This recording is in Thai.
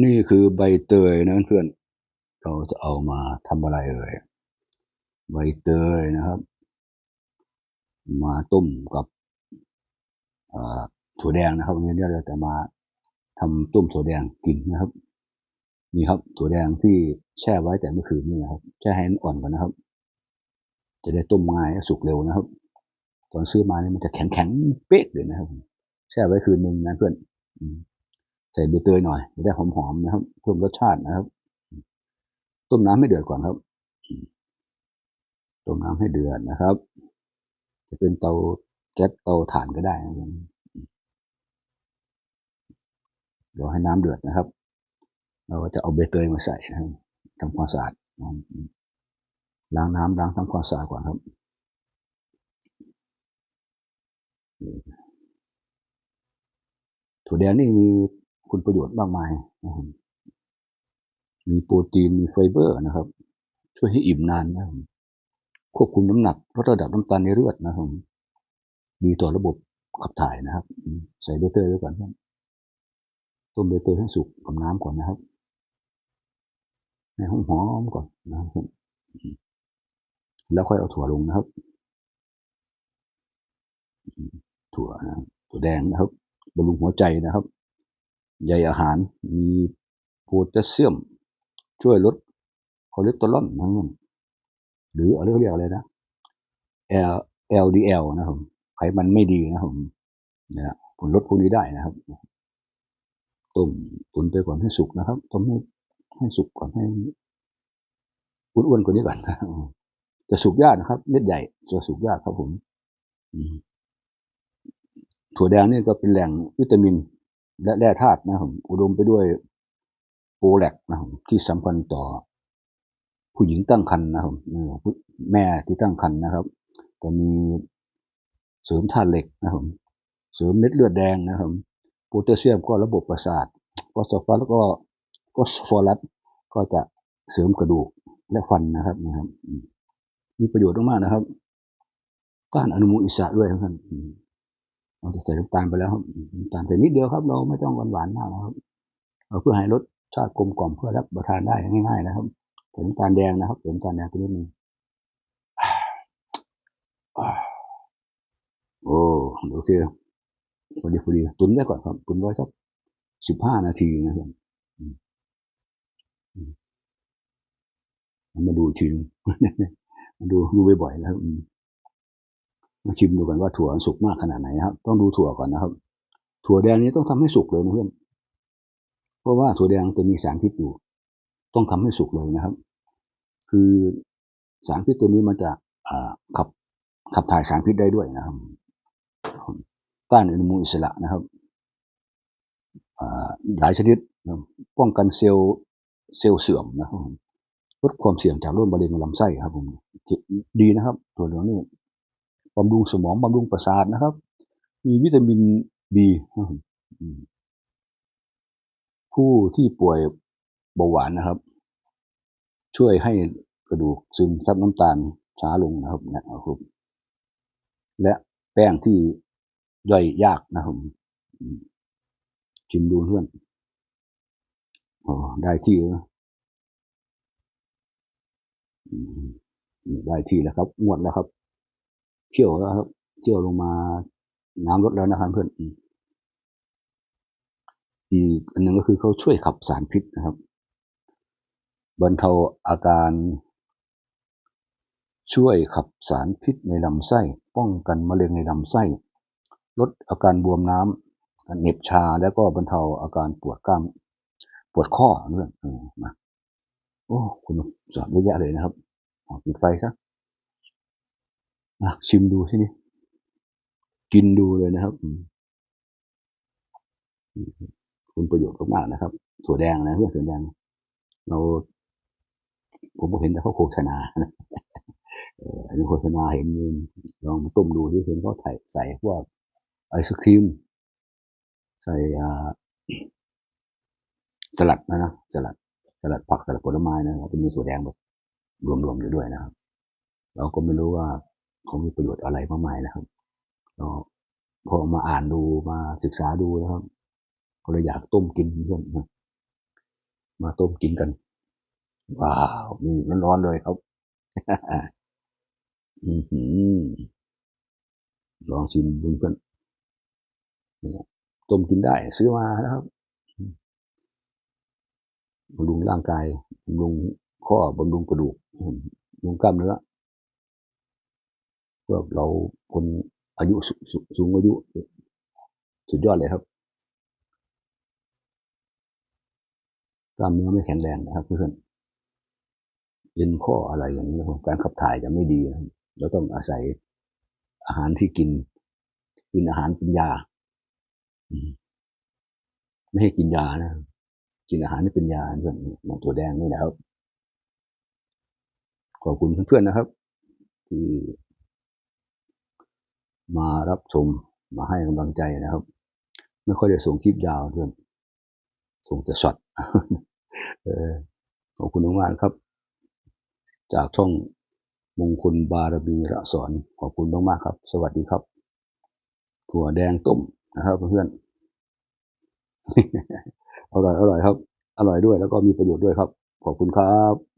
นี่คือใบเตยนะเพื่อน เราจะเอามาทำอะไรเอ่ย ใบเตยนะครับ มาต้มกับถั่วแดงนะครับวันนี้เราจะมาทำต้มถั่วแดงกินนะครับ นี่ครับถั่วแดงที่แช่ไว้แต่เมื่อคืนนี่นะครับ แช่ให้มันอ่อนก่อนนะครับ จะได้ต้มง่ายสุกเร็วนะครับ ตอนซื้อมาเนี่ยมันจะแข็งแข็งๆเป๊ะเลยนะครับ แช่ไว้คืนหนึ่งนะเพื่อนอ ใส่ใบเตยหน่อยจะได้หอมๆนะครับเพิ่มรสชาตินะครับ ต้มน้ำให้เดือดก่อนครับ ต้มน้ำให้เดือดนะครับ จะเป็นเตาแก๊สเตาถ่านก็ได้นะครับเดี๋ยวให้น้ำเดือดนะครับ เราจะเอาใบเตยมาใส่นะครับทำความสะอาดล้างน้ำล้างทำความสะอาดก่อนครับถั่วแดงนี่มี คุณประโยชน์มากมายนะครับมีโปรตีนมีไฟเบอร์นะครับ ช่วยให้อิ่มนานนะครับควบคุมน้ำหนักลดระดับน้ำตาลในเลือดนะครับดีต่อระบบขับถ่ายนะครับ ใส่ใบเตอร์ไว้ก่อนครับต้มใบเตยให้สุกกับน้ำก่อนนะครับให้หอมๆก่อนนะครับแล้วค่อยเอาถั่วลงนะครับ ถั่วนะถั่วแดงนะครับบำรุงหัวใจนะครับ ใยอาหาร มีโพแทสเซียม ช่วยลดคอเลสเตอรอลนะครับหรืออะไรเขาเรียกอะไรนะ L LDL นะครับไขมันไม่ดีนะครับผมนะฮะผลลดพวกนี้ได้นะครับต้มตุนไปก่อนให้สุกนะครับต้มให้ให้สุกก่อนให้อ้วนๆกว่านี้ก่อนนะจะสุกยากนะครับ เม็ดใหญ่จะสุกยากครับผมถั่วแดงนี่ก็เป็นแหล่งวิตามิน และแร่ธาตุนะครับอุดมไปด้วยโปรแลกนะครับที่สำคัญต่อผู้หญิงตั้งครรภ์นะครับแม่ที่ตั้งครรภ์นะครับจะมีเสริมธาตุเหล็กนะครับเสริมเม็ดเลือดแดงนะครับโพแทสเซียมก็ระบบประสาทฟอสฟอรัสแล้วก็ฟอสฟอรัสก็จะเสริมกระดูกและฟันนะครับนะครับ มีประโยชน์มากๆนะครับ ต้านอนุมูลอิสระด้วยครับท่านอืม เราจะใส่น้ำตาลไปแล้วครับน้ำตาลใส่นิดเดียวครับ เราไม่ต้องหวานๆมากนะครับเอาเพื่อให้รสชาติกลมกล่อมเพื่อรับประทานได้ง่าย ๆ นะครับใส่น้ำตาลแดงนะครับใส่น้ำตาลแดงไปนิดนึงโอ้โอเคพอดีพอดีตุนไว้ก่อนครับตุนไว้สักสิบห้านาทีนะครับอืมอืมาดูทีนึงมาดูดูบ่อยๆนะครับอืม มาชิมดูกันว่าถั่วสุกมากขนาดไหนนะครับ ต้องดูถั่วก่อนนะครับ ถั่วแดงนี้ต้องทำให้สุกเลยนะเพื่อนเพราะว่าถั่วแดงจะมีสารพิษอยู่ ต้องทำให้สุกเลยนะครับ คือสารพิษตัวนี้มันจะขับขับถ่ายสารพิษได้ด้วยนะครับต้านอนุมูลอิสระนะครับหลายชนิดป้องกันเซลล์เซลล์เสื่อมนะครับลดความเสี่ยงจากโรคมะเร็งลำไส้ครับผมดีนะครับถั่วเหลืองนี่ บำรุงสมองบำรุงประสาทนะครับ มีวิตามินบีผู้ที่ป่วยเบาหวานนะครับ ช่วยให้กระดูกซึมซับน้ำตาลช้าลงนะครับนะครับ และแป้งที่ย่อยยากนะครับชิมดูเพื่อนอได้ที่แล้วได้ที่แล้วครับงวดแล้วครับ เคี่ยวแล้วครับเคี่ยวลงมาน้ำลดแล้วนะครับเพื่อนอีกอันหนึ่งก็คือเขาช่วยขับสารพิษนะครับบรรเทาอาการช่วยขับสารพิษในลำไส้ ป้องกันมะเร็งในลำไส้ ลดอาการบวมน้ำเหน็บชาแล้วก็บรรเทาอาการปวดกล้าม ปวดข้อเพื่อนเออมาโอ้คุณสอนเยอะแยะเลยนะครับเอาปิดไฟซะ มาชิมดูที่นี่กินดูเลยนะครับคุณประโยชน์มากๆนะครับ ถั่วแดงนะเพื่อนถั่วแดง เรา ผมก็เห็นแต่เขาโฆษณาเอออันนี้โฆษณาเห็นลองต้มดูที่เห็นเขาใส่ใส่พวกไอศครีม ใส่สลัดนะนะสลัดสลัดผักสลัดผลไม้นะครับจะมีถั่วแดงแบบรวมๆอยู่ด้วยนะครับ เราก็ไม่รู้ว่า เขามีประโยชน์อะไรมากมายนะครับพอมาอ่านดูมาศึกษาดูนะครับก็เลยอยากต้มกินเพื่อนนะมาต้มกินกันว้าวนี่ร้อนๆเลยครับอือหือลองชิมดูเพื่อนต้มกินได้ ซื้อมานะครับบำรุงร่างกายบำรุงข้อบำรุงกระดูกบำรุงกล้ามเนื้อ พวกเราคนอายุสูสูสูงอายุ สุดยอดเลยครับกล้ามเนื้อไม่แข็งแรงนะครับเพื่อนเอ็นข้ออะไรอย่างนี้ครับการขับถ่ายจะไม่ดีนะเราต้องอาศัยอาหารที่กิน กินอาหารเป็นยาไม่ให้กินยานะ กินอาหารที่เป็นยาเพื่อนองตัวแดงนี่นะครับขอบคุณเพื่อนๆนะครับ ที่ มารับชมมาให้กำลังใจนะครับ ไม่ค่อยได้ส่งคลิปยาวเพื่อนส่งแต่ช็อตขอบคุณมากครับ จากช่องมงคลบารมีระสอนขอบคุณมากๆครับ สวัสดีครับ ถั่วแดงต้มนะครับเพื่อนอร่อยอร่อยครับ อร่อยด้วยแล้วก็มีประโยชน์ด้วยครับ ขอบคุณครับ